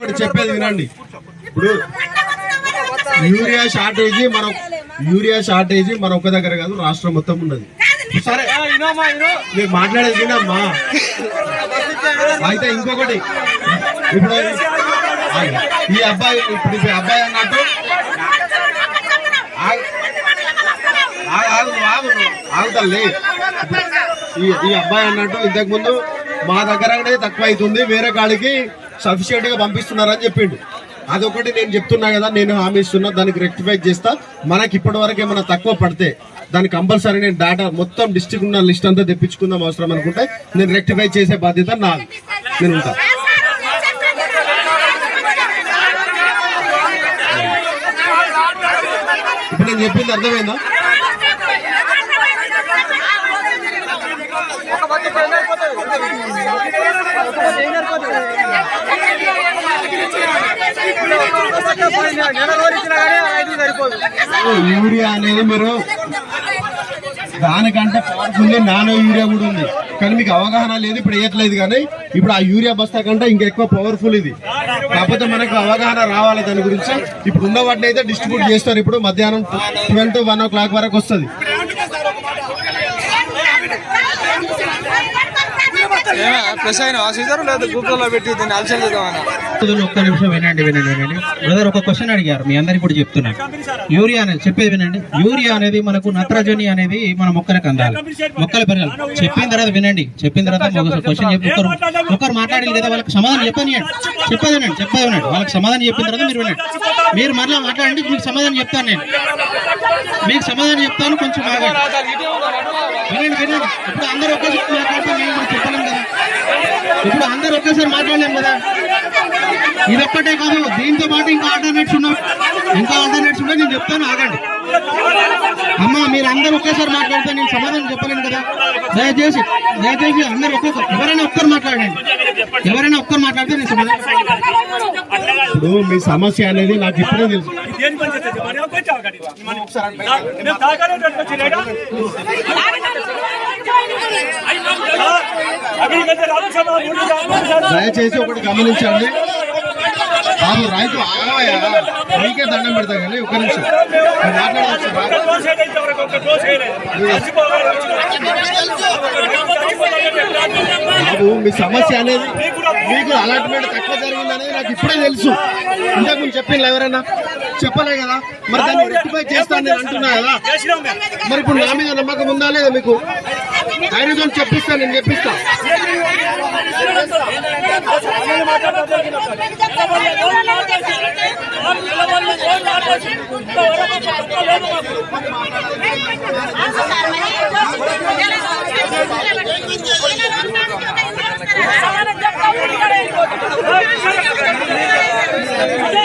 చెప్పేది వినండి. ఇప్పుడు యూరియా షార్టేజ్ మనం యూరియా షార్టేజ్ మన ఒక్క దగ్గర కాదు రాష్ట్రం మొత్తం ఉన్నది. సరే. మీరు మాట్లాడేది వినమ్మా. అయితే ఇంకొకటి. ఇప్పుడు ఈ అబ్బాయి ఇప్పుడు ఈ అబ్బాయి అన్నట్టు ఆగు, ఆగు, ఆగుతల్లి ఈ ఈ అబ్బాయి అన్నట్టు ఇంతకు ముందు మా దగ్గరనే తక్కువ అవుతుంది వేరే కాడికి సఫిషియెంట్గా పంపిస్తున్నారని చెప్పిండు. అదొకటి నేను చెప్తున్నా కదా నేను హామీ ఇస్తున్నా దానికి రెక్టిఫై చేస్తా. మనకి ఇప్పటి వరకు ఏమైనా తక్కువ పడితే దాని కంపల్సరీ నేను డాటా మొత్తం డిస్ట్రిక్ట్ ఉన్న లిస్ట్ అంతా తెప్పించుకుందాం అవసరం అనుకుంటే నేను రెక్టిఫై చేసే బాధ్యత నా. నేను ఉంటా. ఇప్పుడు నేను చెప్పింది అర్థమైందా? యూరియా అనేది మీరు దానికంటే ఉంది నానో యూరియా కూడా ఉంది. కానీ మీకు అవగాహన లేదు ఇప్పుడు వేయట్లేదు కానీ ఇప్పుడు ఆ యూరియా బస్తా కంటే ఇంకా ఎక్కువ పవర్ఫుల్ ఇది. కాకపోతే మనకు అవగాహన రావాలి దాని గురించి. ఇప్పుడు ఉన్న వాటిని అయితే డిస్ట్రిబ్యూట్ చేస్తారు ఇప్పుడు మధ్యాహ్నం twelve to one o'clock వరకు వస్తుంది. ప్రెస్ అయినా? సీజర్ లేదా. గూగుల్లో పెట్టి దీన్ని ఒక్క నిమిషం వినండి వినండి వినండి. బ్రదర్ ఒక క్వశ్చన్ అడిగారు. మీ అందరికి కూడా చెప్తున్నాను యూరియా అనేది చెప్పేది వినండి. యూరియా అనేది మనకు నత్రజని అనేది మన మొక్కలకు అందాలి. మొక్కల పెరగాలి. చెప్పిన తర్వాత వినండి. చెప్పిన తర్వాత ఒక క్వశ్చన్ చెప్పి ఒకరు ఒకరు మాట్లాడాలి కదా వాళ్ళకి సమాధానం చెప్పనియండి చెప్పేది వినండి చెప్పేది వినండి. వాళ్ళకి సమాధానం చెప్పిన తర్వాత మీరు వినండి. మీరు మరలా మాట్లాడండి మీకు సమాధానం చెప్తాను నేను. మీకు సమాధానం చెప్తాను కొంచెం ఆగండి వినండి వినండి. ఇప్పుడు అందరూ ఒకేసారి మాట్లాడితే ఇప్పుడు అందరూ ఒకేసారి మాట్లాడలేం కదా. ఇది ఒక్కటే కాదు దీంతో పాటు ఇంకా ఆల్టర్నేట్స్ ఉన్నాయి ఇంకా ఆల్టర్నేట్స్ ఉన్నాయి నేను చెప్తాను ఆగండి. అమ్మా మీరు అందరూ ఒకేసారి మాట్లాడితే నేను సమాధానం చెప్పలేను కదా. దయచేసి దయచేసి అందరూ ఒక్కొక్క ఎవరైనా ఒక్కరు మాట్లాడండి. ఎవరైనా ఒక్కరు మాట్లాడితే నేను సమాధానం ఇప్పుడు మీ సమస్య అనేది నాకు ఇప్పుడే తెలుసు. దయచేసి ఒకటి గమనించండి. బాబు రైతు ఆగవయ్యా మీకే దండం పెడతా కానీ ఒక నిమిషం. మీరు. బాబు మీ సమస్య అనేది మీకు అలాట్మెంట్ తక్కువ జరిగింది అనేది నాకు ఇప్పుడే తెలుసు. ఇంతకు ముందు చెప్పింది ఎవరైనా? చెప్పలే కదా. మరి దాన్ని రెక్టిఫై చేస్తాను నేను అంటున్నా కదా. మరి ఇప్పుడు నా మీద నమ్మకం ఉందా లేదా మీకు? ధైర్యం చెప్పిస్తా నేను చెప్పిస్తా. ఇక్కడికి వెళ్ళండి, అక్కడికి వస్తున్నా నేను ఒక పది మంది రైతులు నా దగ్గర రండి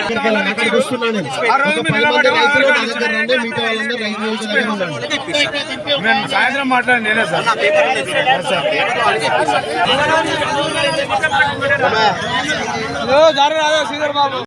మిగతా వాళ్ళందరూ రైతు నేను సాయంత్రం మాట్లాడి నేనే సార్. జారీ రాదా శ్రీధర్ బాబు?